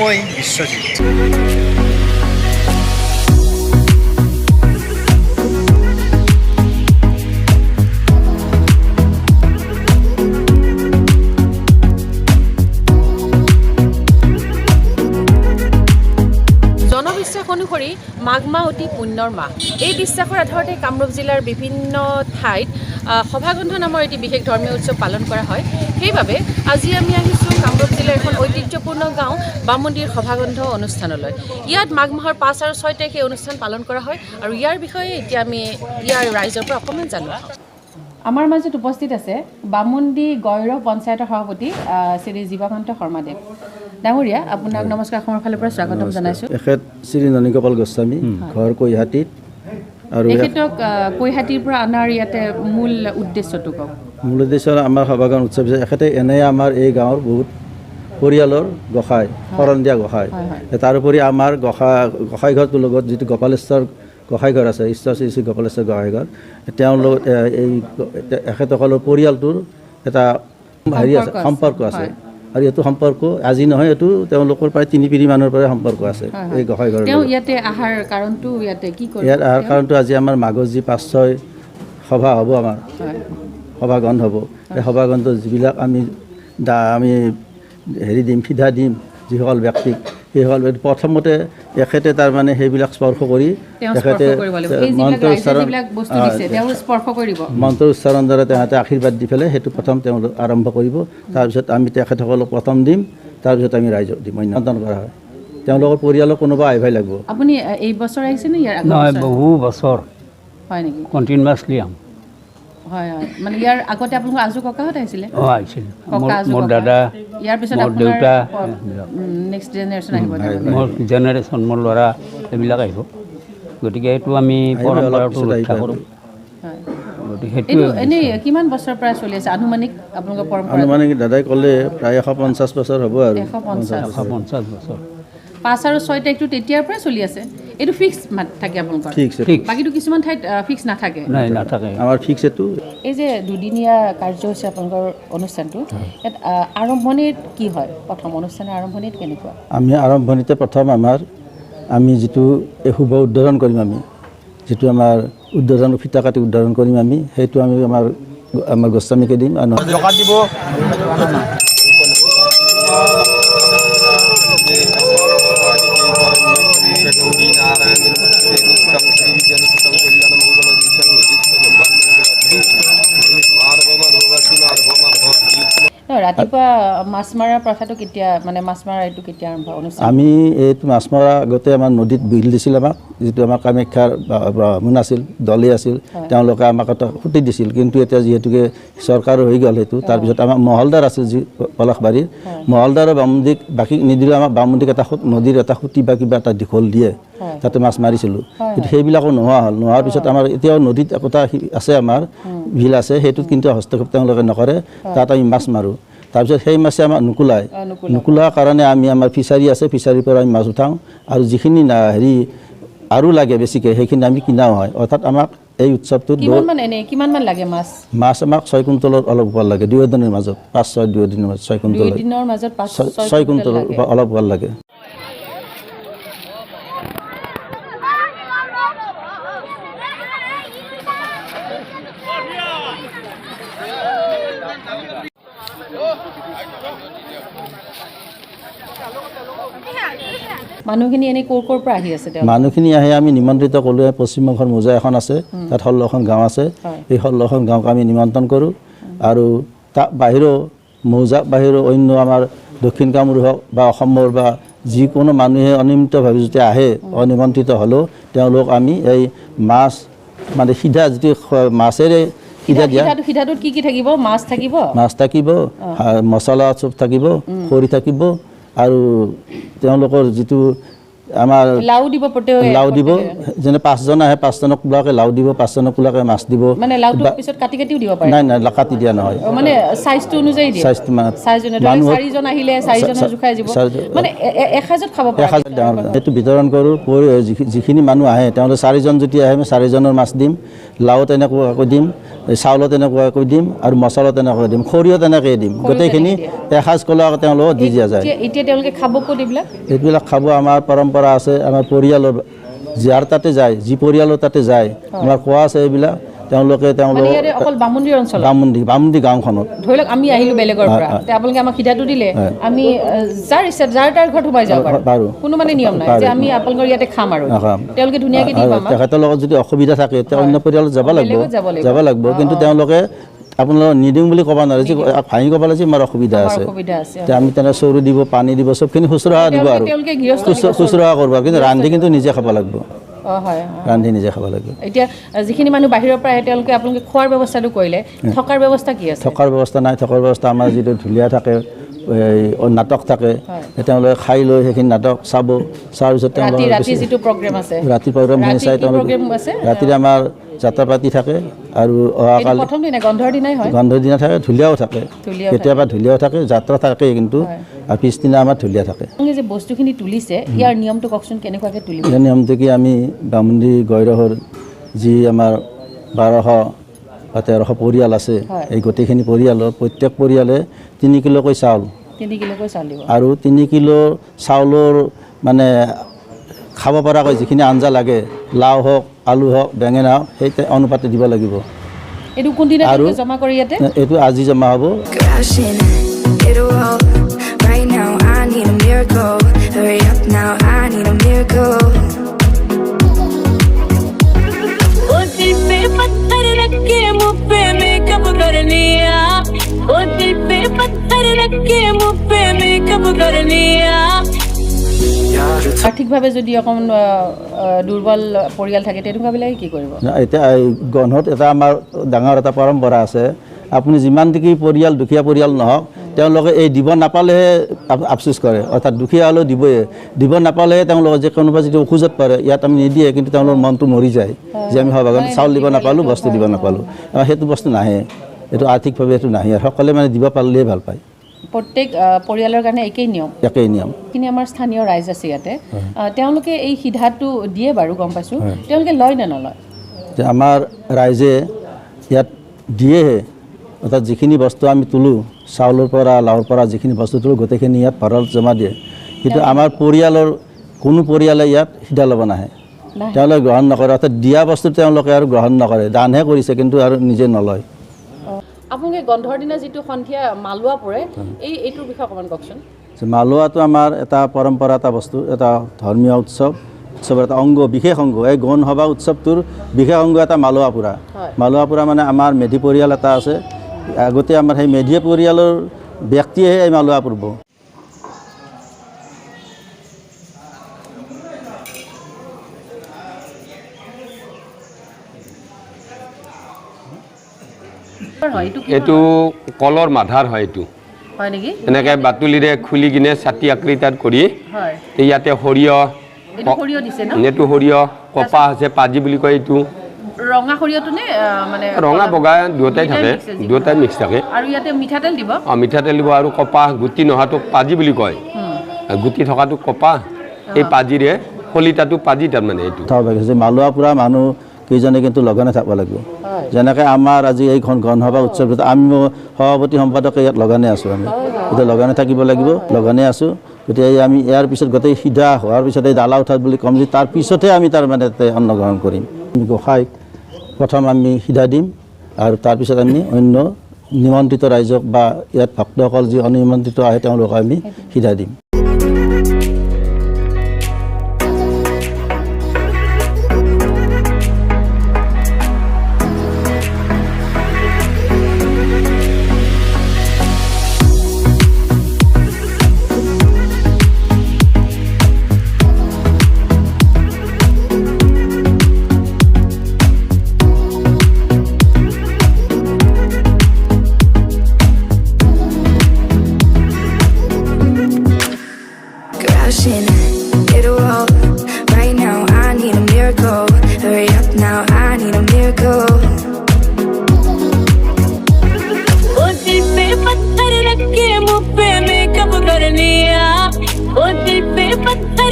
মই বিশ্বজিৎ জনবিশ্বাস অনুসৰি মাঘ মাহ অতি পুণ্যৰ মাহ। এই বিশ্বাসৰ আধাৰতে কামৰূপ জিলাৰ বিভিন্ন ঠাইত সভাগন্ধ নামৰ এটি বিশেষ ধৰ্মীয় উৎসৱ পালন কৰা হয়। সেইবাবে আজি আমি আহিছোঁ কামৰূপ জিলাৰ এখন ঐতিহ্যপূৰ্ণ গাঁও বামন্দিৰ সভাগন্ধ অনুষ্ঠানলৈ। ইয়াত মাঘ মাহৰ পাঁচ আৰু ছয় তাৰিখে এই অনুষ্ঠান পালন কৰা হয় আৰু ইয়াৰ বিষয়ে এতিয়া আমি ইয়াৰ ৰাইজৰ পৰা অকণমান জানো। আমাৰ মাজত উপস্থিত আছে বামুণ্ডী গৌৰৱ পঞ্চায়তৰ সভাপতি শ্ৰী জীৱাকান্ত শৰ্মাদেৱ। ডাঙৰীয়া আপোনাক নমস্কাৰ অসমৰ ফালৰ পৰা স্বাগতম জনাইছোঁ। এখেত শ্ৰী ননীগোপাল গোস্বামী ঘৰ কৈহাটীত। আৰু তেখেতক কৈহাটীৰ পৰা অনাৰ ইয়াতে মূল উদ্দেশ্যটো কওক। মূল উদ্দেশ্য আমাৰ সভাগান উৎসৱ এখেতে এনে আমাৰ এই গাঁৱৰ বহুত পৰিয়ালৰ গোসাঁই শৰণ দিয়া গোসাঁই। তাৰোপৰি আমাৰ গোসাঁই গোসাঁই ঘৰটোৰ লগত যিটো গোপালেশ্বৰ গোসাঁই ঘৰ আছে ঈশ্বৰ শ্ৰী শ্ৰী গোপালেশ্বৰ গোসাঁই ঘৰ তেওঁৰ লগত এই এখেতসকলৰ পৰিয়ালটোৰ এটা হেৰি আছে সম্পৰ্ক আছে। আৰু এইটো সম্পৰ্ক আজি নহয় এইটো তেওঁলোকৰ প্ৰায় তিনি পিঢ়ি মানৰ পৰাই সম্পৰ্ক আছে। এই গোসাঁই ঘৰৰ ইয়াতে কাৰণটো ইয়াতে কি ইয়াত অহাৰ কাৰণটো আজি আমাৰ মাঘৰ যি পাঁচ ছয় সভা হ'ব আমাৰ। সভাগণ হ'ব। এই সভাগণটো যিবিলাক আমি দা আমি হেৰি দিম ফিধা দিম যিসকল ব্যক্তিক সেইসকল ব্যক্তি প্ৰথমতে এখেতে তাৰমানে সেইবিলাক স্পৰ্শ কৰি তেখেতে মন্ত্ৰ উচ্চাৰণ যিবিলাক বস্তু দিছে তেওঁ মন্ত্ৰ উচ্চাৰণ দ্বাৰা তেহঁতে আশীৰ্বাদ দি পেলাই সেইটো প্ৰথম তেওঁলোক আৰম্ভ কৰিব। তাৰপিছত আমি তেখেতসকলক প্ৰথম দিম তাৰপিছত আমি ৰাইজক দিম। নিমন্ত্ৰণ কৰা হয়। তেওঁলোকৰ পৰিয়ালৰ কোনোবা আহিবই লাগিব। আপুনি এই বছৰ আহিছে নে নহয় বহু বছৰ। হয় নেকি? কণ্টিনিউৱাছলি আম। হয় হয়। মানে ইয়াৰ আগতে আপোনালোকৰ আজু ককাহঁত আহিছিলে? অঁ আহিছিল। মোৰ ককা আজু মোৰ ককা। দাদা ইয়াৰ পিছত মোৰ আপোনাৰ দেউতা নেক্সট জেনেৰেশ্যন আহিব। মোৰ জেনেৰেশ্যন মোৰ ল'ৰা এইবিলাক আহিব। গতিকে এইটো আমি পৰম্পৰাটো ৰক্ষা। কৰোঁ। হয়। গতিকে এইটো সেইটোৱে এনেই কিমান বছৰৰ পৰা চলি আছে? আনুমানিক আপোনালোকৰ পৰম্পৰা? আনুমানিক দাদাই ক'লে প্ৰায় এশ পঞ্চাছ বছৰ হ'ব আৰু। এশ পঞ্চাছ এশ পঞ্চাছ বছৰ। পাঁচ আৰু ছয় তাৰিখটো তেতিয়াৰ পৰাই চলি আছে? এইটো ফিক্স থাকে আপোনালোকৰ? ঠিক আছে ঠিক বাকীটো কিছুমান ঠাইত ফিক্স নাথাকে? নাই নাথাকে। আমাৰ ফিক্স এইটো। এই যে দুদিনীয়া কাৰ্যসূচী আপোনালোকৰ অনুষ্ঠানটো ইয়াত আৰম্ভণিত কি হয়? প্ৰথম অনুষ্ঠানৰ আৰম্ভণিত কেনেকুৱা? আমি আৰম্ভণিতে প্ৰথম আমাৰ আমি যিটো এই শুভ উদ্বোধন কৰিম আমি যিটো আমাৰ উদ্বোধন ফিতা কাটি উদ্বোধন কৰিম আমি সেইটো আমি আমাৰ আমাৰ গোস্বামীকে দিম আৰু శ్రీ లక్ష్మీనారాయణ నమస్తే ৰাতিপুৱা মাছ মৰাৰ প্ৰথাটো কেতিয়া মানে মাছ মৰা এইটো কেতিয়া আৰম্ভ অনুষ্ঠান আমি এইটো মাছ মৰা আগতে আমাৰ নদীত বিল দিছিল আমাক যিটো আমাৰ কামাখ্যাৰ ব্ৰাহ্মণ আছিল দলে আছিল তেওঁলোকে আমাক এটা সুটি দিছিল। কিন্তু এতিয়া যিহেতুকে চৰকাৰো হৈ গ'ল সেইটো তাৰপিছত আমাৰ মহলদাৰ আছিল যি পলাশবাৰীৰ মহলদাৰৰ বামুন্দিক বাকী নিদিলেও আমাক বামুন্দিক এটা নদীৰ এটা সুটি বা কিবা এটা দীঘল দিয়ে তাতে মাছ মাৰিছিলোঁ। কিন্তু সেইবিলাকো নোহোৱা হ'ল। নোহোৱাৰ পিছত আমাৰ এতিয়াও নদীত একোটা আছে আমাৰ বিল আছে সেইটোত কিন্তু হস্তক্ষেপ তেওঁলোকে নকৰে তাত আমি মাছ মাৰোঁ। তাৰপিছত সেই মাছে আমাক নুকুলায়। নুকুলাৰ কাৰণে আমি আমাৰ ফিচাৰী আছে ফিচাৰীৰ পৰা আমি মাছ উঠাওঁ আৰু যিখিনি হেৰি আৰু লাগে বেছিকৈ সেইখিনি আমি কিনাও হয়। অৰ্থাৎ আমাক এই উৎসৱটোত কিমান মান এনে কিমান মান লাগে মাছ? আমাক ছয় কুইণ্টলৰ অলপ ওপৰ লাগে দুয়োদিনৰ মাজত পাঁচ ছয় দুয়োদিনৰ মাজত ছয় কুইণ্টল দুই দিনৰ মাজত ছয়- ছয় ছয় কুইণ্টেল কুইণ্টলৰ অলপ ওপৰ লাগে। মানুহখিনি এনেই ক'ৰ ক'ৰ পৰা আহি আছে মানুহখিনি আহে আমি নিমন্ত্ৰিত ক'লোৱে পশ্চিমবংগৰ মোজা এখন আছে তাত ষোল্লখন গাঁও আছে। সেই ষোল্লখন গাঁৱক আমি নিমন্ত্ৰণ কৰোঁ। আৰু তাৰ বাহিৰেও মৌজা বাহিৰেও অন্য আমাৰ দক্ষিণ কামৰূপ হওক বা অসমৰ বা যিকোনো মানুহে অনিয়মিতভাৱে যদি আহে অনিমন্ত্ৰিত হ'লেও তেওঁলোক আমি এই মাছ মানে সিধা যিটো মাছেৰে সিধা দিয়া। সিধাটো সিধাটোত কি কি থাকিব? মাছ থাকিব? মাছ থাকিব মছলা চব থাকিব খৰি থাকিব আৰু তেওঁলোকৰ যিটো আমাৰ লাও দিব লাও দিব যেনে পাঁচজন আহে পাঁচজনক কোলাকে লাও দিব পাঁচজনক কোলাকে মাছ দিব। মানে লাওটো পিছত কাটি কাটিও দিব পাৰে? নাই নাই কাটি দিয়া নহয়। মানে চাইজটো অনুযায়ী দিয়ে? চাইজটো মানে চাৰিজনে চাৰিজন আহিলে চাৰিজনৰ জোখাই দিব। মানে এ- এ- খাব পাৰে। এসাঁজ ডাঙৰ সেইটো বিতৰণ কৰোঁ যিখিনি মানুহ আহে তেওঁলোকে চাৰিজন যদি আহে আমি চাৰিজনৰ মাছ দিম লাও তেনেকুৱাকৈ দিম চাউলো তেনেকুৱাকৈ দিম আৰু মছলা তেনেকৈ দিম সৰিয়হ তেনেকৈ দিম। গোটেইখিনি এসাঁজ কলাকৈ তেওঁলোকক দি দিয়া যায়। এতিয়া তেওঁলোকে খাব ক'ত এইবিলাক? এইবিলাক খাব আমাৰ পৰম্পৰা আছে আমাৰ পৰিয়ালৰ যাৰ তাতে যায় যি পৰিয়ালৰ তাতে যায় আমাৰ কোৱা আছে এইবিলাক তেওঁলোকে মানে তেওঁলোক ইয়াতে অকল বামুণীৰ বামুণ্ডি বামুণ্ডি গাঁওখনত। ধৰি লওক আমি আহিলো বেলেগৰ পৰা। আপোনালোকে আমাক দিলে। আমি যাৰ ইচ্ছা যাৰ তাৰ ঘৰত সোমাই যাব পাৰোঁ কোনো মানে নিয়ম নাই যে আমি আপোনালোকৰ ইয়াতে খাম আৰু। তেওঁলোকে ধুনীয়াকৈ দিব তেখেতৰ লগত যদি অসুবিধা থাকে তেওঁ অন্য পৰিয়ালত যাব লাগিব। যাব লাগিব। কিন্তু তেওঁলোকে আপোনালোকক নিদিওঁ বুলি ক'ব নোৱাৰে যে ভাঙি ক'ব লাগে যে আমাৰ অসুবিধা আছে। আমি তেনে চৰু দিব পানী দিব চবখিনি শুশ্ৰূষা দিব আৰু। শুশ্ৰূষা কৰিব কিন্তু ৰান্ধি কিন্তু নিজে খাব লাগিব। ৰান্ধি নিজে খাব লাগিব। এতিয়া যিখিনি মানুহ বাহিৰৰ পৰা আহে তেওঁলোকে আপোনালোকে খোৱাৰ ব্যৱস্থাটো কৰিলে থকাৰ ব্যৱস্থা কি আছে? থকাৰ ব্যৱস্থা নাই থকাৰ ব্যৱস্থা আমাৰ যিটো ঢুলীয়া থাকে এই নাটক থাকে তেওঁলোকে খাই লৈ সেইখিনি নাটক চাব চোৱাৰ পিছত তেওঁলোকে ৰাতি যিটো প্ৰগ্ৰেম আছে। ৰাতি প্ৰগ্ৰামখিনি চাই তেওঁলোকে ৰাতিৰে আমাৰ যাত্ৰা পাতি থাকে আৰু অহাকালি গন্ধৰ দিনা থাকে ঢুলীয়াও থাকে। কেতিয়াবা ঢুলীয়াও থাকে যাত্ৰা থাকেই কিন্তু আৰু পিছদিনা আমাৰ ঢুলীয়া থাকে। যে বস্তুখিনি তুলিছে ইয়াৰ নিয়মটো কওকচোন কেনেকুৱাকৈ তুলিব? এই নিয়মটো কি আমি বামুণ্ডি গৈৰহৰ যি আমাৰ বাৰশ বা তেৰশ পৰিয়াল আছে এই গোটেইখিনি পৰিয়ালৰ প্ৰত্যেক পৰিয়ালে তিনি কিলোকৈ চাউল। তিনি কিলোকৈ চাউল দিব। আৰু তিনি কিলো চাউলৰ মানে খাব পৰাকৈ যিখিনি আঞ্জা লাগে লাও হওক আলু হওক বেঙেনা হওক সেই তে- অনুপাতে দিব লাগিব এইটো কোনদিনা আৰু- তেওঁলোকে জমা কৰি ইয়াতে এইটো আজি জমা হ'ব crashing, hit a wall. Right now, I need a miracle. Hurry up now, I need a miracle. ओ दिल पे पत्थर रख के मुंह पे मेकअप करनी आ আৰ্থিকভাৱে যদি আহ, দুৰ্বল পৰিয়াল থাকে তেনেকুৱাবিলাকে কি কৰিব? এতিয়া এই গণত এটা আমাৰ ডাঙৰ এটা পৰম্পৰা আছে। আপুনি যিমান দেখি পৰিয়াল দুখীয়া পৰিয়াল নহওক তেওঁলোকে এই দিব নাপালেহে আফচোচ কৰে। অৰ্থাৎ দুখীয়া হ'লেও দিবই। দিব নাপালেহে তেওঁলোকে যে কোনোবা যদি অসুজত পৰে ইয়াত আমি নিদিয়ে কিন্তু তেওঁলোকৰ মনটো মৰি যায় যে আমি সভাগত চাউল দিব নাপালোঁ বস্তু দিব নাপালোঁ। সেইটো বস্তু নাহে। এইটো আৰ্থিকভাৱে এইটো নাহে। সকলোৱে মানে দিব পাৰিলেহে ভালো পায়। প্ৰত্যেক পৰিয়ালৰ কাৰণে একেই নিয়ম। একেই নিয়ম। যিখিনি আমাৰ স্থানীয় ৰাইজ আছে ইয়াতে। তেওঁলোকে এই সিধাটো দিয়ে বাৰু গম পাইছোঁ। তেওঁলোকে লয় নে নলয়? যে আমাৰ ৰাইজে ইয়াত দিয়েহে। অৰ্থাৎ যিখিনি বস্তু আমি তোলোঁ চাউলৰ পৰা লাওৰ পৰা যিখিনি বস্তু তোলোঁ গোটেইখিনি ইয়াত ভঁৰালত জমা দিয়ে। কিন্তু আমাৰ পৰিয়ালৰ কোনো পৰিয়ালে ইয়াত সিধা ল'ব নাহে। তেওঁলোকে গ্ৰহণ নকৰে। অৰ্থাৎ দিয়া বস্তু তেওঁলোকে আৰু গ্ৰহণ নকৰে। দানহে কৰিছে কিন্তু আৰু নিজে নলয়। আপোনালোকে গন্ধৰ দিনা যিটো সন্ধিয়া মালোৱা পৰে এই এইটোৰ বিষয়ে অকণমান কওকচোন। মালোৱাটো আমাৰ এটা পৰম্পৰা এটা বস্তু এটা ধৰ্মীয় উৎসৱ। উৎসৱৰ এটা অংগ বিশেষ অংগ। এই গণ সভা উৎসৱটোৰ বিশেষ অংগ এটা মালোৱা পুৰা। মালোৱা পুৰা মানে আমাৰ মেধি পৰিয়াল এটা আছে। আগতে আমাৰ সেই মেধি পৰিয়ালৰ ব্যক্তিয়েহে এই মালোৱা পুৰব। এইটো কলৰ মাধাৰ হয় এইটো। হয় নেকি? এনেকৈ বাতুলিৰে খুলি কিনে ছাতি আকৃতাত কৰি হয়। ইয়াতে সৰিয়হ এইটো সৰিয়হ কপাহ আছে পাজি বুলি কয় এইটো। ৰঙা সৰিয়হটো নে মানে ৰঙা বগা দুয়োটাই থাকে দুয়োটাই মিক্স থাকে। আৰু ইয়াতে মিঠাতেল দিব? অঁ মিঠাতেল দিব আৰু কপাহ গুটি নহাটোক পাজি বুলি কয়। গুটি থকাটোক কপাহ এই পাজিৰে শলিতাটো পাজি তাৰমানে এইটো। যে মালোৱা পুৰা মানুহ কেইজনে কিন্তু লঘনে থাকিব লাগিব। যেনেকৈ আমাৰ আজি এই ঘন ঘন সভা উৎসৱটোত আমি সভাপতি সম্পাদকে ইয়াত লঘনে আছোঁ আমি। এতিয়া লঘনে থাকিব লাগিব লঘনে আছোঁ। গতিকে আমি ইয়াৰ পিছত গোটেই সিধা হোৱাৰ পিছত এই ডালা উঠাত বুলি ক'ম যে তাৰ পিছতহে আমি তাৰমানে অন্নগ্ৰহণ কৰিম। আমি গোসাঁইক প্ৰথম আমি সিধা দিম আৰু তাৰপিছত আমি অন্য নিমন্ত্ৰিত ৰাইজক বা ইয়াত ভক্তসকল যি অনিমন্ত্ৰিত আহে তেওঁলোকক আমি সিধা দিম।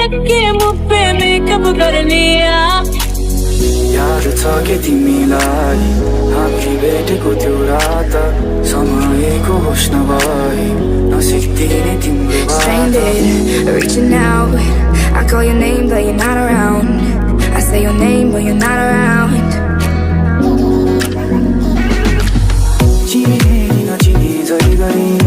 रख के मुँह पे मेकअप कर लिया यार छ के तिमीलाई हामी भेटेको त्यो रात समयको होस् नभए नसिक्दिने तिम्रो Stranded, reaching out I call your name but you're not around I say your name but you're not around 지혜나 지니 자리가니